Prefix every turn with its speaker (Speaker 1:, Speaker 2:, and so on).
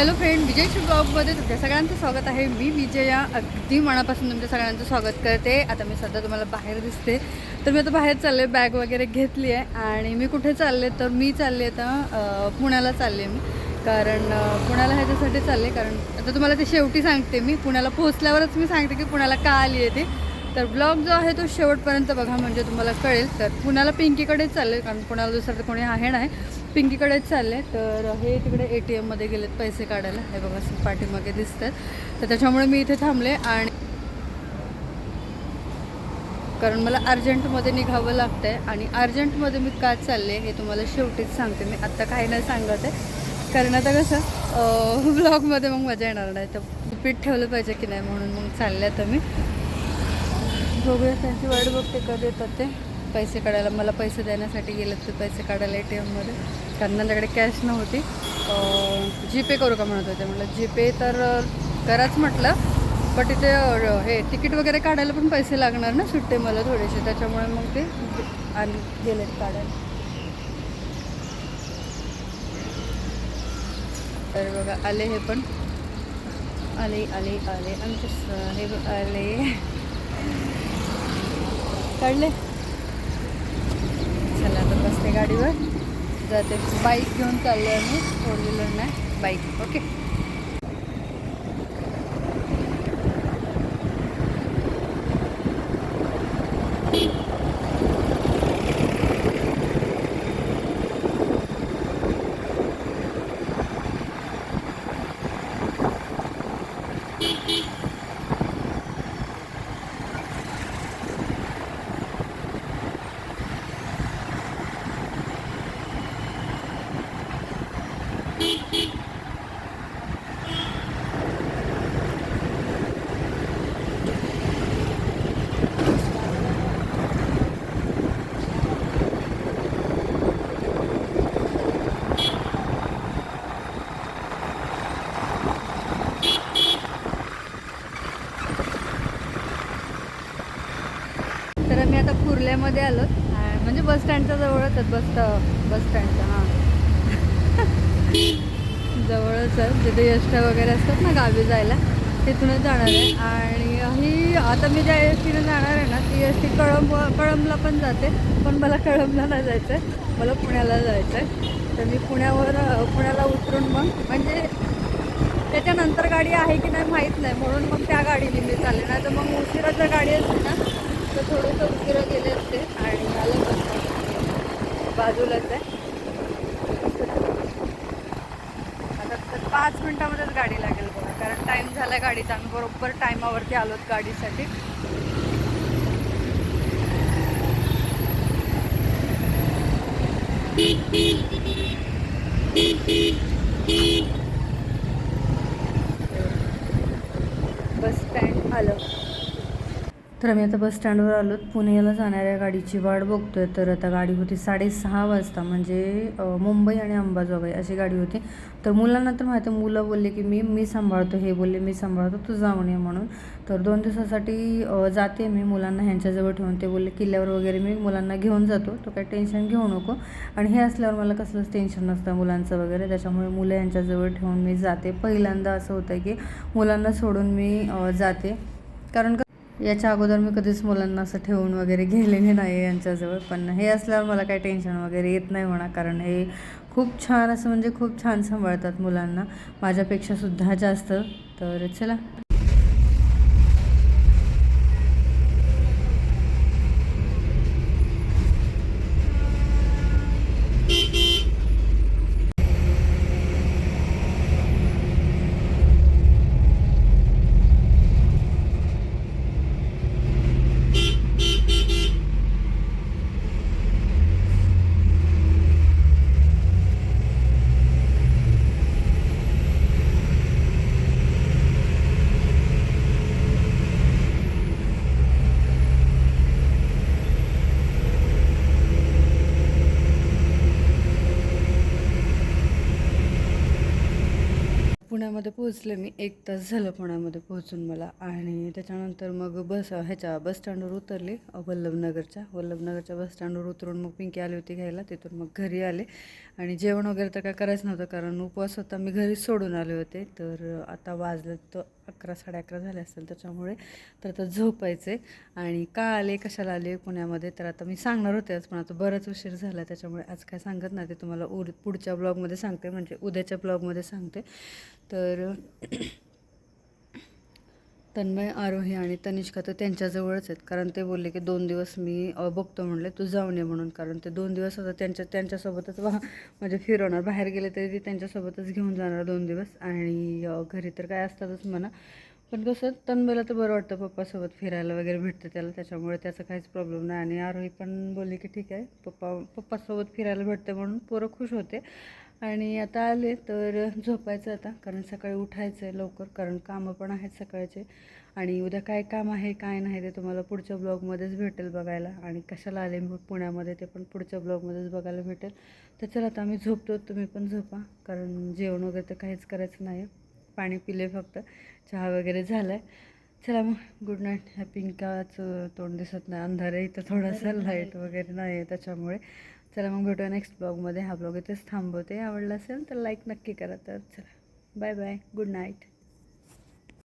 Speaker 1: Hello friend विजय ब्लॉगमध्ये तुमच्या सगळ्यांचं स्वागत आहे. मी विजया अगदी मनापासून तुमच्या सगळ्यांचं स्वागत करते. आता मी सध्या तुम्हाला बाहेर दिसते. तर मी आता बाहेर चालले बॅग वगैरे घेतली आहे. आणि मी कुठे चालले तर मी चालले आता पुण्याला चालले मी. कारण पुण्याला ह्याच्यासाठी चालले. कारण आता तुम्हाला ते शेवटी सांगते मी. पुण्याला पोहोचल्यावरच मी सांगते की पुण्याला का आली आहे ते. तर ब्लॉग जो आहे तो शेवटपर्यंत बघा म्हणजे तुम्हाला कळेल. तर पुण्याला पिंकीकडेच चालले. कारण पुण्याला दुसरं तर कोणी आहे नाही. पिंकीकडेच चालले तर हे तिकडे ए टी एममध्ये गेलेत पैसे काढायला. हे बघा असं पाठीमागे दिसतात. तर त्याच्यामुळे मी इथे थांबले आणि कारण मला अर्जंटमध्ये निघावं लागतं आहे आणि अर्जंटमध्ये मी का चालले हे तुम्हाला शेवटीच सांगते. मी आत्ता काही नाही सांगत आहे. कारण आता कसं ब्लॉगमध्ये मग मजा येणार नाही. तर पीठ ठेवलं पाहिजे की नाही म्हणून मग चालले आता मी. बघूया त्यांची वाट बघते कधी येतात ते. पैसे काढायला मला पैसे देण्यासाठी गेलेत ते पैसे काढायला ए टी एममध्ये. कारण त्यांच्याकडे कॅश नव्हती. जीपे करू का म्हणत होते. म्हटलं जीपे तर कराच म्हटलं. पण तिथे हे तिकीट वगैरे काढायला पण पैसे लागणार ना सुट्टे मला थोडेसे. त्याच्यामुळे मग ते आणि गेलेत काढायला. तर बघा आले हे पण. आले आले आले. आमचे हे आले. काढले. बसते गाडीवर. जाते बाईक घेऊन चाललो आहे मी फोर व्हीलर नाही बाईक ओके तर आता आलो. म्हणजे बस स्टँडच्या जवळच आहेत बस बस स्टँडचा हां. जवळच आहे. तिथे एसट्या वगैरे असतात ना गावी जायला तिथूनच जाणार आहे. आणि ही आता मी ज्या एस टीनं जाणार आहे ना ती एस टी कळंब कळंबला पण जाते पण मला कळंबला नाही जायचं आहे मला पुण्याला जायचं आहे तर मी पुण्यावर पुण्याला उतरून मग म्हणजे त्याच्यानंतर गाडी आहे की नाही माहीत नाही. म्हणून मग त्या गाडीने मी चालले. नाही तर मग उशिरा जर गाडी असते ना तर थोडंसं उशिरा गेले असते. आणि आलं बाजूलाच आहे आता तर पाच मिनटामध्येच गाडी लागेल बघा. कारण टाईम झाला गाडीचा आम्ही बरोबर टायमावरती आलोत गाडीसाठी. बस स्टँड आलं तर आम्ही आता बस स्टँडवर आलो. पुण्याला जाणाऱ्या गाडीची वाट बघतोय. तर आता गाडी होती साडेसहा वाजता. म्हणजे मुंबई आणि अंबाजोगाई अशी गाडी होती. तर मुलांना तर माहिती आहे, मुलं बोलले की मी मी सांभाळतो हे बोलले मी सांभाळतो तू जाऊन ये म्हणून. तर दोन दिवसासाठी जाते मी मुलांना ह्यांच्याजवळ ठेवून. ते बोलले किल्ल्यावर वगैरे मी मुलांना घेऊन जातो. तो काही टेन्शन घेऊ नको. आणि हे असल्यावर मला कसलंच टेन्शन नसतं मुलांचं वगैरे. त्याच्यामुळे मुलं ह्यांच्याजवळ ठेवून मी जाते. पहिल्यांदा असं होतं की मुलांना सोडून मी जाते. कारण का याच्या अगोदर मी कधीच मुलांना असं ठेवून वगैरे गेलेले नाही यांच्याजवळ. पण हे असल्यावर मला काही टेन्शन वगैरे येत नाही म्हणा कारण हे खूप छान असं म्हणजे खूप छान सांभाळतात मुलांना. माझ्यापेक्षा सुद्धा जास्त. तर चला. पुण्यामध्ये पोहोचले मी एक तास झालं पुण्यामध्ये पोहोचून मला. आणि त्याच्यानंतर मग बस ह्याच्या बस स्टँडवर उतरले वल्लभनगरच्या. वल्लभनगरच्या बस स्टँडवर उतरून मग पिंकी आली होती घ्यायला तिथून मग घरी आले. आणि जेवण वगैरे तर काय करायचं नव्हतं कारण उपवास होता मी घरीच सोडून आले होते. तर आता वाजलं तर अकरा साडे अकरा झाले असतील त्याच्यामुळे तर आता झोपायचे. आणि का आले कशाला आले पुण्यामध्ये तर आता मी सांगणार होते आज पण आता बराच उशीर झाला त्याच्यामुळे आज काय सांगत नाही ते तुम्हाला उर पुढच्या ब्लॉगमध्ये सांगते म्हणजे उद्याच्या ब्लॉगमध्ये सांगते. तर तन्मय आरोही आणि तनिष्का तर त्यांच्याजवळच आहेत. कारण ते बोलले की दोन दिवस मी बघतो म्हणले तू जाऊन ये म्हणून. कारण ते दोन दिवस आता त्यांच्या त्यांच्यासोबतच वा म्हणजे फिरवणार. बाहेर गेले तरी ते त्यांच्यासोबतच घेऊन जाणार दोन दिवस. आणि घरी तर काय असतातच म्हणा. पण कसं तन्मयला तर बरं वाटतं पप्पासोबत फिरायला वगैरे भेटतं त्याला. त्याच्यामुळे त्याचा काहीच प्रॉब्लेम नाही. आणि आरोही पण बोलली की ठीक आहे पप्पा पप्पासोबत फिरायला भेटते म्हणून पोरं खुश होते. आणि आता आले तर झोपायचं आता कारण सकाळी उठायचं आहे लवकर कारण कामं पण आहेत सकाळचे. आणि उद्या काय काम आहे काय नाही ते तुम्हाला पुढच्या ब्लॉगमध्येच भेटेल बघायला. आणि कशाला आले मी पुण्यामध्ये ते पण पुढच्या ब्लॉगमध्येच बघायला भेटेल. तर चला आता आम्ही झोपतो तुम्ही पण झोपा कारण जेवण वगैरे तर काहीच करायचं नाही. पाणी पिले फक्त चहा वगैरे झाला आहे चला मग गुड नाईट ह्या पिंकाचं तोंड दिसत नाही अंधार आहे इथं थोडासा लाइट वगैरे नाही आहे त्याच्यामुळे. चला मग भेटूया नेक्स्ट ब्लॉगमध्ये हा ब्लॉग इथेच थांबवते. आवडला असेल तर लाईक नक्की करा तर. चला. Bye bye good night